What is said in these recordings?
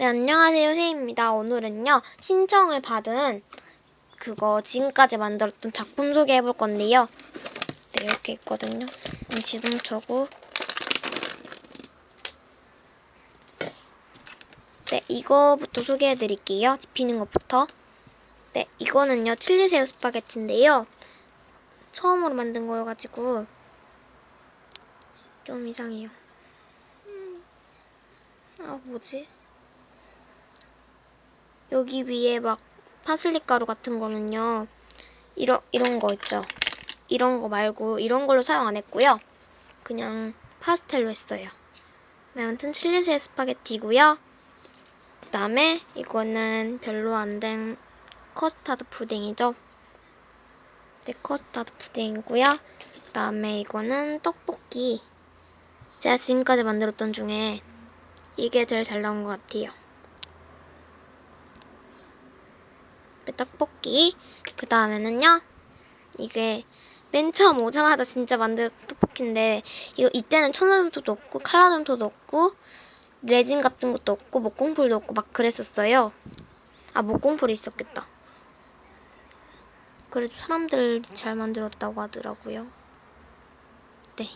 네, 안녕하세요. 혜입니다. 오늘은요, 신청을 받은 그거 지금까지 만들었던 작품 소개해 볼 건데요. 네, 이렇게 있거든요. 이 지동초고. 네, 이거부터 소개해 드릴게요. 집히는 것부터. 네, 이거는요, 칠리새우 스파게티인데요. 처음으로 만든 거여가지고, 좀 이상해요. 음, 아, 뭐지? 여기 위에 막 파슬리 가루 같은 거는요. 이런 이런 거 있죠. 이런 거 말고 이런 걸로 사용 안 했고요. 그냥 파스텔로 했어요. 네, 아무튼 칠리새 스파게티고요. 그 다음에 이거는 별로 안 된 커스타드 푸딩이죠. 네, 커스타드 푸딩이고요. 그 다음에 이거는 떡볶이. 제가 지금까지 만들었던 중에 이게 제일 잘 나온 것 같아요. 그 떡볶이. 그 다음에는요, 이게 맨 처음 오자마자 진짜 만든 떡볶이인데, 이거 이때는 천연염소도 없고, 칼라염소도 없고, 레진 같은 것도 없고, 목공풀도 없고, 막 그랬었어요. 아, 목공풀이 있었겠다. 그래도 사람들이 잘 만들었다고 하더라고요. 네.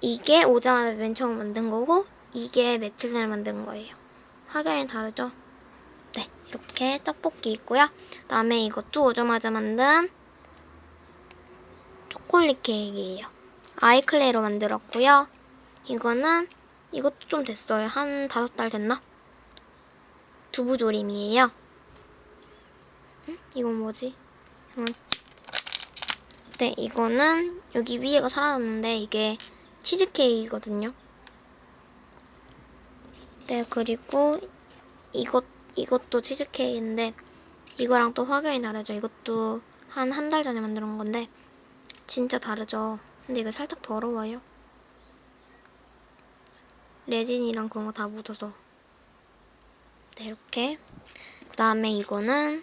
이게 오자마자 맨 처음 만든 거고, 이게 며칠 전에 만든 거예요. 확연히 다르죠? 네, 이렇게 떡볶이 있고요. 그다음에 이것도 오자마자 만든 초콜릿 케이크예요. 아이클레이로 만들었고요. 이거는 이것도 좀 됐어요. 한 다섯 달 됐나? 두부조림이에요. 응? 이건 뭐지? 응. 네, 이거는 여기 위에가 사라졌는데 이게 치즈케이크거든요. 네, 그리고 이것 이것도 치즈케이크인데 이거랑 또 확연히 다르죠. 이것도 한 한 달 전에 만들어 건데 진짜 다르죠. 근데 이거 살짝 더러워요. 레진이랑 그런 거 다 묻어서 네 이렇게 그 다음에 이거는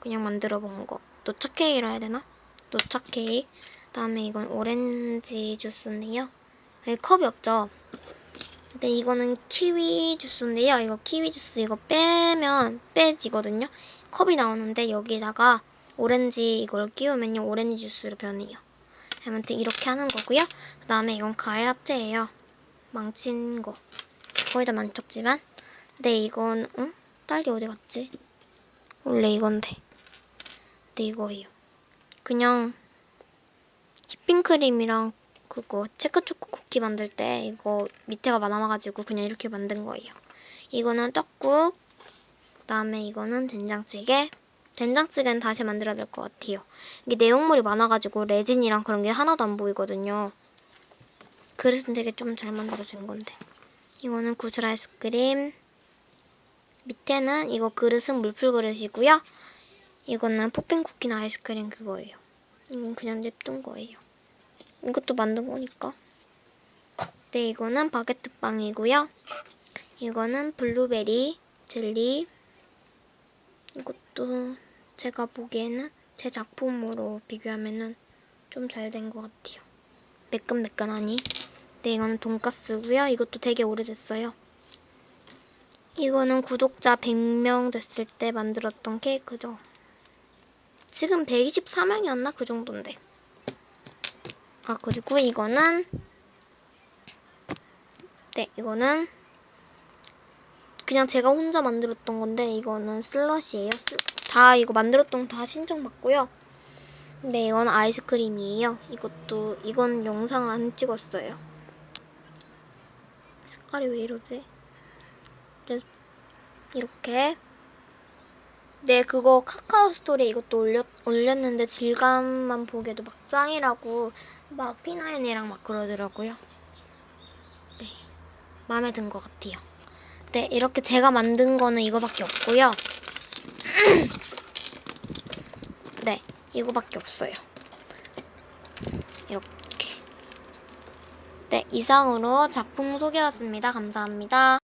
그냥 만들어 본 거. 노차 케이크라 해야 되나? 노차 케이크. 그 다음에 이건 오렌지 주스인데요. 여기 컵이 없죠. 근데 이거는 키위 주스인데요. 이거 키위 주스 이거 빼면 빼지거든요. 컵이 나오는데 여기다가 오렌지 이걸 끼우면요. 오렌지 주스로 변해요. 아무튼 이렇게 하는 거고요. 그 다음에 이건 합체예요. 망친 거. 거의 다 망쳤지만. 근데 이건 응? 딸기 어디 갔지? 원래 이건데. 근데 이거예요. 그냥 휘핑크림이랑 그거 체크초코 쿠키 만들 때 이거 밑에가 남아가지고 그냥 이렇게 만든 거예요. 이거는 떡국, 그다음에 이거는 된장찌개. 된장찌개는 다시 만들어야 될 것 같아요. 이게 내용물이 많아가지고 레진이랑 그런 게 하나도 안 보이거든요. 그릇은 되게 좀 잘 만들어진 건데. 이거는 구슬 아이스크림. 밑에는 이거 그릇은 물풀 그릇이고요. 이거는 포핑 쿠키나 아이스크림 그거예요. 이건 그냥 냅둔 거예요. 이것도 만든 거니까. 네, 이거는 바게트 빵이고요. 이거는 블루베리 젤리. 이것도 제가 보기에는 제 작품으로 비교하면은 좀 잘 된 것 같아요. 매끈매끈하니. 네, 이거는 돈까스고요. 이것도 되게 오래됐어요. 이거는 구독자 100명 됐을 때 만들었던 케이크죠. 지금 124명이었나? 그 정도인데. 아, 그리고 이거는, 네, 이거는 그냥 제가 혼자 만들었던 건데, 이거는 슬러시예요. 다 이거 만들었던 거 다 신청받고요. 네, 이건 아이스크림이에요. 이것도, 이건 영상을 안 찍었어요. 색깔이 왜 이러지? 이렇게 네, 그거 카카오 스토리에 이것도 올렸, 올렸는데 질감만 보기에도 막 짱이라고 막 피나인이랑 막 그러더라고요. 네, 마음에 든 것 같아요. 네, 이렇게 제가 만든 거는 이거밖에 없고요. 네, 이거밖에 없어요. 이렇게. 네, 이상으로 작품 소개였습니다. 감사합니다.